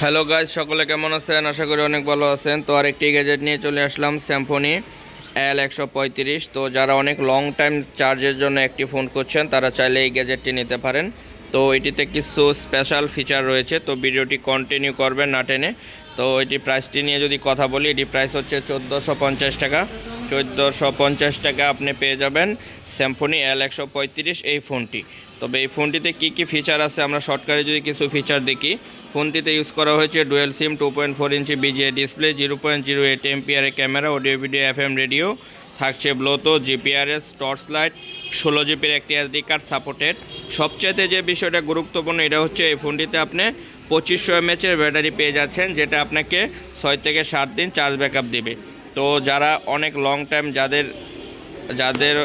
Hello guys সকলে কেমন আছেন? আশা করি অনেক ভালো আছেন। তো আর একটি গ্যাজেট নিয়ে চলে আসলাম স্যাম্ফনি এল একশো পঁয়ত্রিশ। তো যারা অনেক লং টাইম চার্জের জন্য একটি ফোন করছেন তারা চাইলে এই গ্যাজেটটি নিতে পারেন। তো এটিতে কিছু স্পেশাল ফিচার রয়েছে, তো ভিডিওটি কন্টিনিউ করবেন না টেনে। তো এটি প্রাইসটি নিয়ে যদি কথা বলি, এটি প্রাইস হচ্ছে চোদ্দোশো পঞ্চাশ টাকা। চোদ্দোশো পঞ্চাশ টাকা আপনি পেয়ে যাবেন স্যামফোনি এল একশো পঁয়ত্রিশ এই ফোনটি তবে এই ফোনটিতে কি কি ফিচার আছে, আমরা শর্টকাটে যদি কিছু ফিচার দেখি ফোনটিতে ইউজ করা হয়েছে dual SIM two point four inch BGA display, zero point zero eight MPR camera, audio video F M radio, থাকছে ব্লোতো জিপিআরএস, টর্চ লাইট, ষোলো জিবির একটি এসডি কার্ড সাপোর্টেড। সবচাইতে যে বিষয়টা গুরুত্বপূর্ণ, এটা হচ্ছে এই ফোনটিতে আপনি পঁচিশশো এমএচের ব্যাটারি পেয়ে যাচ্ছেন, যেটা আপনাকে ছয় থেকে সাত দিন চার্জ ব্যাকআপ দেবে। তো যারা অনেক লং টাইম যাদের যাদের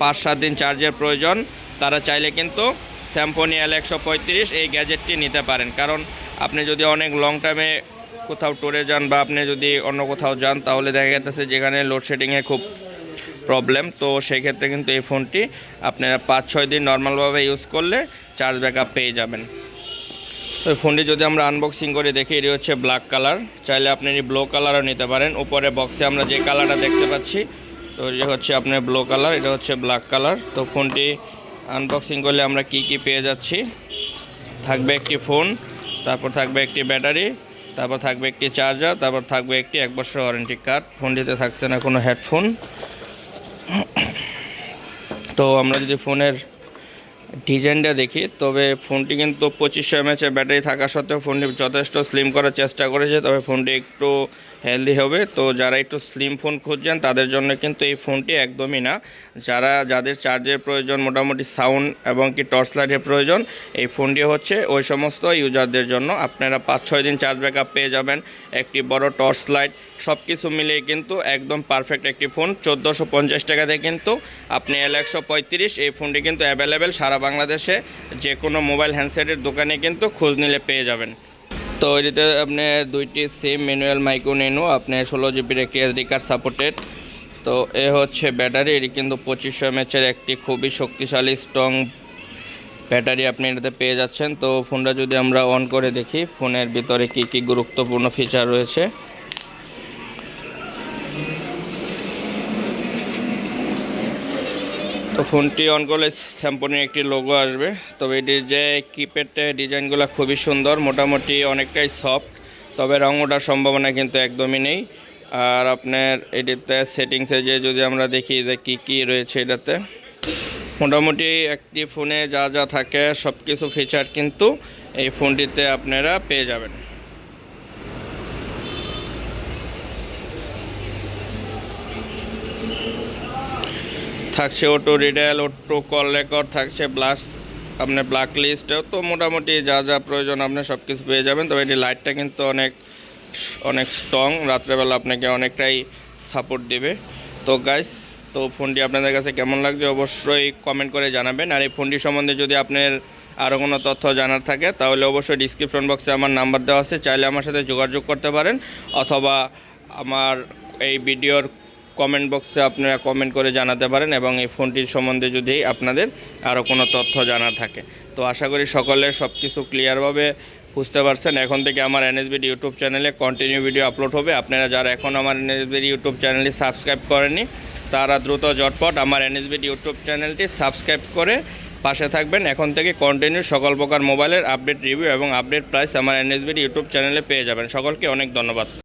পাঁচ সাত দিন চার্জের প্রয়োজন, তারা চাইলে কিন্তু স্যামফোনি এল একশো পঁয়ত্রিশ এই গ্যাজেটটি নিতে পারেন। কারণ আপনি যদি অনেক লং টাইমে কোথাও ট্যুরে যান বা আপনি যদি অন্য কোথাও যান, তাহলে দেখা যাচ্ছে যেখানে লোডশেডিংয়ে খুব প্রবলেম তো সেই ক্ষেত্রে কিন্তু এই ফোনটি আপনারা পাঁচ ছয় দিন নর্মালভাবে ইউজ করলে চার্জ ব্যাকআপ পেয়ে যাবেন। তো ফোনটি যদি আমরা আনবক্সিং করে দেখি, এটি হচ্ছে ব্ল্যাক কালার চাইলে আপনি ব্লু কালারও নিতে পারেন। উপরে বক্সে আমরা যে কালারটা দেখতে পাচ্ছি, তো এটা হচ্ছে আপনার ব্লু কালার এটা হচ্ছে ব্ল্যাক কালার তো ফোনটি আনবক্সিং করলে আমরা কি কি পেয়ে যাচ্ছি? থাকবে একটি ফোন, তারপর থাকবে একটি ব্যাটারি, তারপর থাকবে একটি চার্জার, তারপর থাকবে একটি এক বছর ওয়ারেন্টি কার্ড ফোনটিতে থাকছে না কোনো হেডফোন। তো আমরা যদি ফোনের ডিজাইনটা দেখি, তবে ফোনটি কিন্তু পঁচিশশো এমএচের ব্যাটারি থাকা সত্ত্বেও ফোনটি যথেষ্ট স্লিম করার চেষ্টা করেছে, তবে ফোনটি একটু হেলদি হবে। তো যারা একটু স্লিম ফোন খুঁজছেন, তাদের জন্য কিন্তু এই ফোনটি একদমই না। যারা, যাদের চার্জের প্রয়োজন, মোটামুটি সাউন্ড এবং কি টর্চ লাইটের প্রয়োজন, এই ফোনটি হচ্ছে ওই সমস্ত ইউজারদের জন্য। আপনারা পাঁচ ছয় দিন চার্জ ব্যাকআপ পেয়ে যাবেন। একটি বড় টর্চ লাইট সব কিছু মিলিয়ে কিন্তু একদম পারফেক্ট একটি ফোন চোদ্দোশো পঞ্চাশ টাকাতে কিন্তু আপনি এল একশো পঁয়ত্রিশ এই ফোনটি কিন্তু অ্যাভেলেবেল সারা বাংলাদেশে। যে কোনো মোবাইল হ্যান্ডসেটের দোকানে কিন্তু খোঁজ নিলে পেয়ে যাবেন। তো এটিতে আপনি দুইটি সিম ম্যানুয়াল মাইক্রো নেনু আপনি ষোলো জিবির একটি এসডি কার্ড সাপোর্টেড তো এ হচ্ছে ব্যাটারি, এটি কিন্তু পঁচিশশো এমএচের একটি খুবই শক্তিশালী স্ট্রং ব্যাটারি আপনি এটাতে পেয়ে যাচ্ছেন। তো ফোনটা যদি আমরা অন করে দেখি ফোনের ভিতরে কি কি গুরুত্বপূর্ণ ফিচার রয়েছে। তো ফোনটি অন করলে স্যাম্পনের একটি লোগো আসবে। তবে এটির যে কিপ্যাডের ডিজাইনগুলো খুবই সুন্দর, মোটামুটি অনেকটাই সফট তবে রং ওঠার সম্ভাবনা কিন্তু একদমই নেই। আর আপনার এটিতে সেটিংসে যে যদি আমরা দেখি যে কী কী রয়েছে এটাতে, মোটামুটি একটি ফোনে যা যা থাকে সব কিছু ফিচার কিন্তু এই ফোনটিতে আপনারা পেয়ে যাবেন। থাকছে auto redial auto call record থাকছে ব্লাস আপনার ব্ল্যাক লিস্টেও তো মোটামুটি যা যা প্রয়োজন আপনি সব কিছু পেয়ে যাবেন। তবে এটি লাইটটা কিন্তু অনেক অনেক স্ট্রং রাত্রেবেলা আপনাকে অনেকটাই সাপোর্ট দেবে। তো গাইস তো ফোনটি আপনাদের কাছে কেমন লাগছে অবশ্যই কমেন্ট করে জানাবেন। আর এই ফোনটি সম্বন্ধে যদি আপনার আরও কোনো তথ্য জানার থাকে, তাহলে অবশ্যই ডিসক্রিপশন বক্সে আমার নাম্বার দেওয়া আছে। চাইলে আমার সাথে যোগাযোগ করতে পারেন, অথবা আমার এই ভিডিওর কমেন্ট বক্সে আপনারা কমেন্ট করে জানাতে পারেন এবং এই ফোনটির সম্বন্ধে যদি আপনাদের আরও কোনো তথ্য জানার থাকে। তো আশা করি সকলে সব কিছু ক্লিয়ারভাবে বুঝতে পারছেন। এখন থেকে আমার এনএসবিডি ইউটিউব চ্যানেলে কন্টিনিউ ভিডিও আপলোড হবে। আপনারা যারা এখন আমার এনএসবিডি ইউটিউব চ্যানেলটি সাবস্ক্রাইব করেনি তারা দ্রুত জটপট আমার এনএসবিডি ইউটিউব চ্যানেলটি সাবস্ক্রাইব করে পাশে থাকবেন। এখন থেকে কন্টিনিউ সকল প্রকার মোবাইলের আপডেট রিভিউ এবং আপডেট প্রাইস আমার এনএসবিডি ইউটিউব চ্যানেলে পেয়ে যাবেন। সকলকে অনেক ধন্যবাদ।